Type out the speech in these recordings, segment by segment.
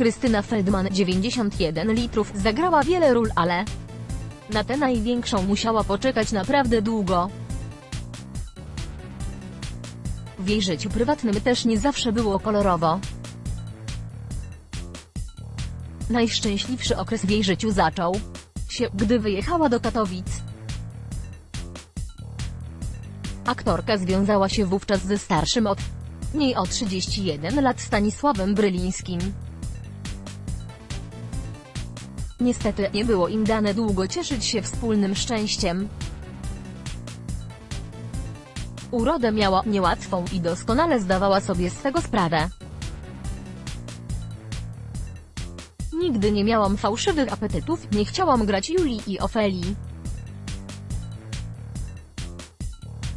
Krystyna Feldman 91 litrów zagrała wiele ról, ale na tę największą musiała poczekać naprawdę długo. W jej życiu prywatnym też nie zawsze było kolorowo. Najszczęśliwszy okres w jej życiu zaczął się, gdy wyjechała do Katowic. Aktorka związała się wówczas ze starszym od niej o 31 lat Stanisławem Brylińskim. Niestety, nie było im dane długo cieszyć się wspólnym szczęściem. Urodę miała niełatwą i doskonale zdawała sobie z tego sprawę. Nigdy nie miałam fałszywych apetytów, nie chciałam grać Julii i Ofelii.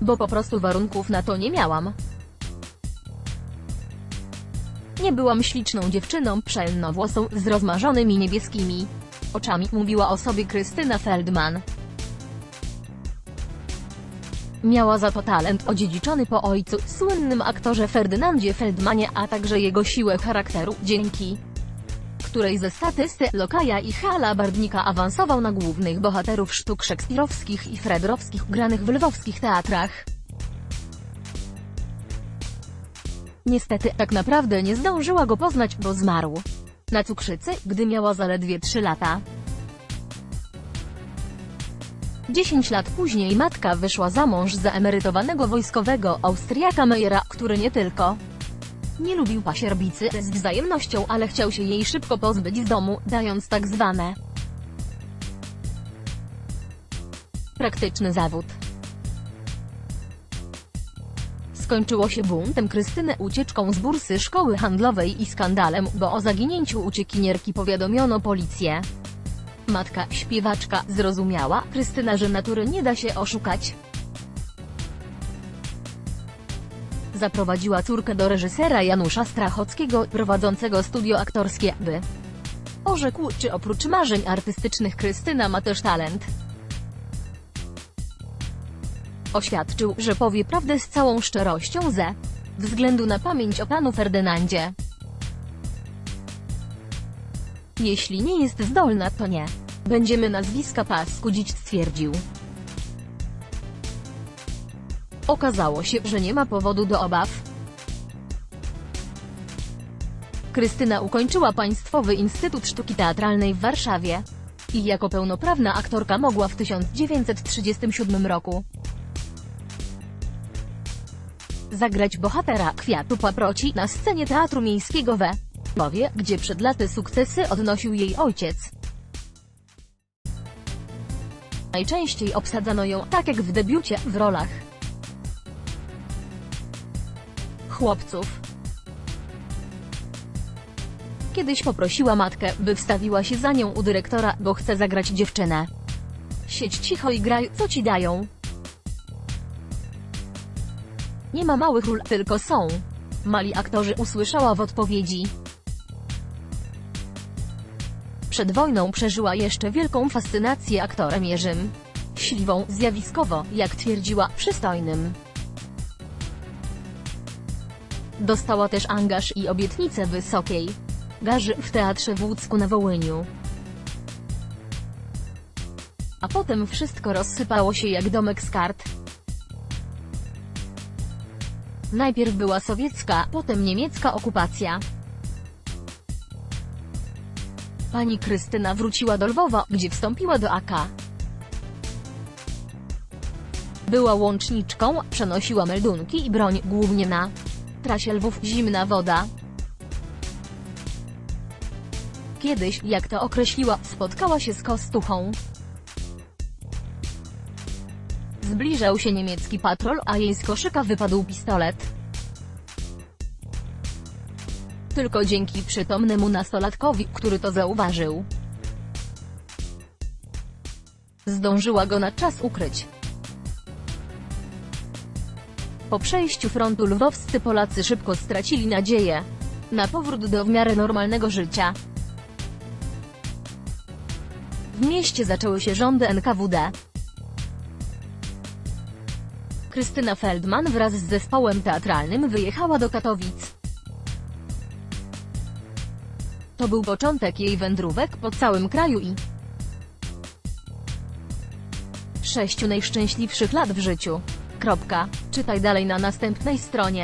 Bo po prostu warunków na to nie miałam. Nie byłam śliczną dziewczyną przelnowłosą z rozmarzonymi niebieskimi oczami, mówiła o sobie Krystyna Feldman. Miała za to talent odziedziczony po ojcu, słynnym aktorze Ferdynandzie Feldmanie, a także jego siłę charakteru, dzięki której ze statysty Lokaja i Hala Bardnika awansował na głównych bohaterów sztuk szekspirowskich i fredrowskich granych w lwowskich teatrach. Niestety, tak naprawdę nie zdążyła go poznać, bo zmarł na cukrzycy, gdy miała zaledwie 3 lata. 10 lat później matka wyszła za mąż za emerytowanego wojskowego Austriaka Meyera, który nie tylko nie lubił pasierbicy z wzajemnością, ale chciał się jej szybko pozbyć z domu, dając tak zwane praktyczny zawód. Skończyło się buntem Krystyny ucieczką z bursy szkoły handlowej i skandalem, bo o zaginięciu uciekinierki powiadomiono policję. Matka, śpiewaczka, zrozumiała, Krystyna, że natury nie da się oszukać. Zaprowadziła córkę do reżysera Janusza Strachockiego, prowadzącego studio aktorskie, by orzekł, czy oprócz marzeń artystycznych Krystyna ma też talent. Oświadczył, że powie prawdę z całą szczerością ze względu na pamięć o panu Ferdynandzie. Jeśli nie jest zdolna, to nie. Będziemy nazwiska paskudzić, stwierdził. Okazało się, że nie ma powodu do obaw. Krystyna ukończyła Państwowy Instytut Sztuki Teatralnej w Warszawie. I jako pełnoprawna aktorka mogła w 1937 roku zagrać bohatera Kwiatu Paproci na scenie Teatru Miejskiego we Lwowie, gdzie przed laty sukcesy odnosił jej ojciec. Najczęściej obsadzano ją, tak jak w debiucie, w rolach chłopców. Kiedyś poprosiła matkę, by wstawiła się za nią u dyrektora, bo chce zagrać dziewczynę. Siedź cicho i graj, co ci dają. Nie ma małych ról, tylko są. Mali aktorzy usłyszała w odpowiedzi. Przed wojną przeżyła jeszcze wielką fascynację aktorem Jerzym. Śliwą, zjawiskowo, jak twierdziła, przystojnym. Dostała też angaż i obietnicę wysokiej garzy w Teatrze w Łódzku na Wołyniu. A potem wszystko rozsypało się jak domek z kart. Najpierw była sowiecka, potem niemiecka okupacja. Pani Krystyna wróciła do Lwowa, gdzie wstąpiła do AK. Była łączniczką, przenosiła meldunki i broń, głównie na trasie Lwów, zimna woda. Kiedyś, jak to określiła, spotkała się z Kostuchą. Zbliżał się niemiecki patrol, a jej z koszyka wypadł pistolet. Tylko dzięki przytomnemu nastolatkowi, który to zauważył. Zdążyła go na czas ukryć. Po przejściu frontu lwowscy Polacy szybko stracili nadzieję na powrót do w miarę normalnego życia. W mieście zaczęły się rządy NKWD. Krystyna Feldman wraz z zespołem teatralnym wyjechała do Katowic. To był początek jej wędrówek po całym kraju i sześciu najszczęśliwszych lat w życiu. Kropka. Czytaj dalej na następnej stronie.